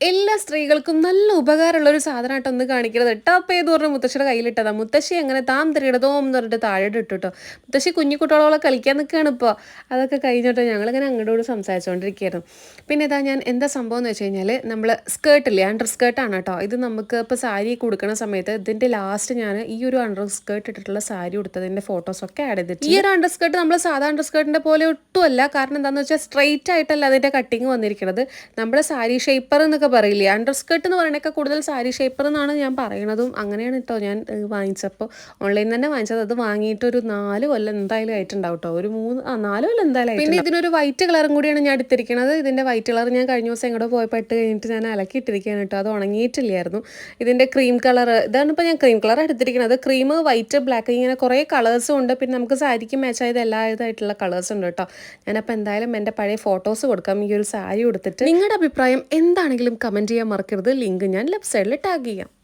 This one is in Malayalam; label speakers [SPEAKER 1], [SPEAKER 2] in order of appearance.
[SPEAKER 1] എല്ലാ സ്ത്രീകൾക്കും നല്ല ഉപകാരമുള്ള ഒരു സാധനമായിട്ട് ഒന്ന് കാണിക്കരുത്. ടപ്പ് ചെയ്ത് പറഞ്ഞ മുത്തശ്ശിയുടെ കയ്യിലിട്ടതാ. മുത്തശ്ശി അങ്ങനെ താം തിരിയിടതോം എന്ന് പറഞ്ഞിട്ട് താഴെ ഇട്ടു കേട്ടോ മുത്തശ്ശി കുഞ്ഞു കുട്ടികളോളം കളിക്കാൻ നിൽക്കുകയാണ് ഇപ്പോൾ അതൊക്കെ കഴിഞ്ഞിട്ട് ഞങ്ങളിങ്ങനെ അങ്ങോട്ടോട് സംസാരിച്ചുകൊണ്ടിരിക്കുകയായിരുന്നു പിന്നെ ഇതാ ഞാൻ എന്താ സംഭവം എന്ന് വെച്ച് കഴിഞ്ഞാൽ നമ്മൾ സ്കേർട്ടില്ലേ അണ്ടർ സ്കേർട്ടാണ് കേട്ടോ ഇത് നമുക്ക് ഇപ്പോൾ സാരി കൊടുക്കുന്ന സമയത്ത് ഇതിന്റെ ലാസ്റ്റ് ഞാൻ ഈ ഒരു അണ്ടർ സ്കേർട്ട് ഇട്ടിട്ടുള്ള സാരി കൊടുത്തതിന്റെ ഫോട്ടോസൊക്കെ ആഡ് ചെയ്തിട്ട് ഈ ഒരു അണ്ടർ സ്കേർട്ട് നമ്മൾ സാധാ അണ്ടർ സ്കേർട്ടിന്റെ പോലെ ഒട്ടുമല്ല കാരണം എന്താണെന്ന് വെച്ചാൽ സ്ട്രെയിറ്റ് ആയിട്ടല്ല അതിന്റെ കട്ടിങ് വന്നിരിക്കുന്നത് നമ്മുടെ സാരി ഷേപ്പർ എന്നൊക്കെ പറയില്ലേ? അണ്ടർ സ്കേർട്ട് എന്ന് പറയണൊക്കെ കൂടുതൽ സാരി ഷേപ്പർ എന്നാണ് ഞാൻ പറയണതും. അങ്ങനെയാണ് കേട്ടോ ഞാൻ വാങ്ങിച്ചപ്പോൾ ഓൺലൈനിൽ തന്നെ വാങ്ങിച്ചത്. അത് വാങ്ങിയിട്ട് ഒരു നാല് കൊല്ലം എന്തായാലും ആയിട്ടുണ്ടാവും കേട്ടോ ഒരു മൂന്ന് ആ നാല് കൊല്ലം എന്തായാലും പിന്നെ ഇതിനൊരു വൈറ്റ് കളറും കൂടിയാണ് ഞാൻ എടുത്തിരിക്കുന്നത് ഇതിന്റെ വൈറ്റ് കളർ ഞാൻ കഴിഞ്ഞ ദിവസം എങ്ങോട്ട് പോയപ്പോൾ ഇട്ട് കഴിഞ്ഞിട്ട് ഞാൻ അലക്കിയിട്ടിരിക്കുകയാണ് കേട്ടോ അത് ഉണങ്ങിയിട്ടില്ലായിരുന്നു. ഇതിന്റെ ക്രീം കളർ ഇതാണ് ഇപ്പോൾ ഞാൻ ക്രീം കളർ എടുത്തിരിക്കുന്നത് ക്രീം വൈറ്റ് ബ്ലാക്ക് ഇങ്ങനെ കുറേ കളേഴ്സും ഉണ്ട്. പിന്നെ നമുക്ക് സാരിക്ക് മാച്ച് ആയത് എല്ലാ ഇതായിട്ടുള്ള കളേഴ്സ് ഉണ്ട് കേട്ടോ ഞാനപ്പോൾ എന്തായാലും എന്റെ പഴയ ഫോട്ടോസ് കൊടുക്കാം. ഈ ഒരു സാരി കൊടുത്തിട്ട് നിങ്ങളുടെ അഭിപ്രായം എന്താണെങ്കിലും കമന്റ് ചെയ്യാൻ മറക്കരുത്. ലിങ്ക് ഞാൻ ലെഫ്റ്റ് സൈഡിൽ ടാഗ് ചെയ്യാം.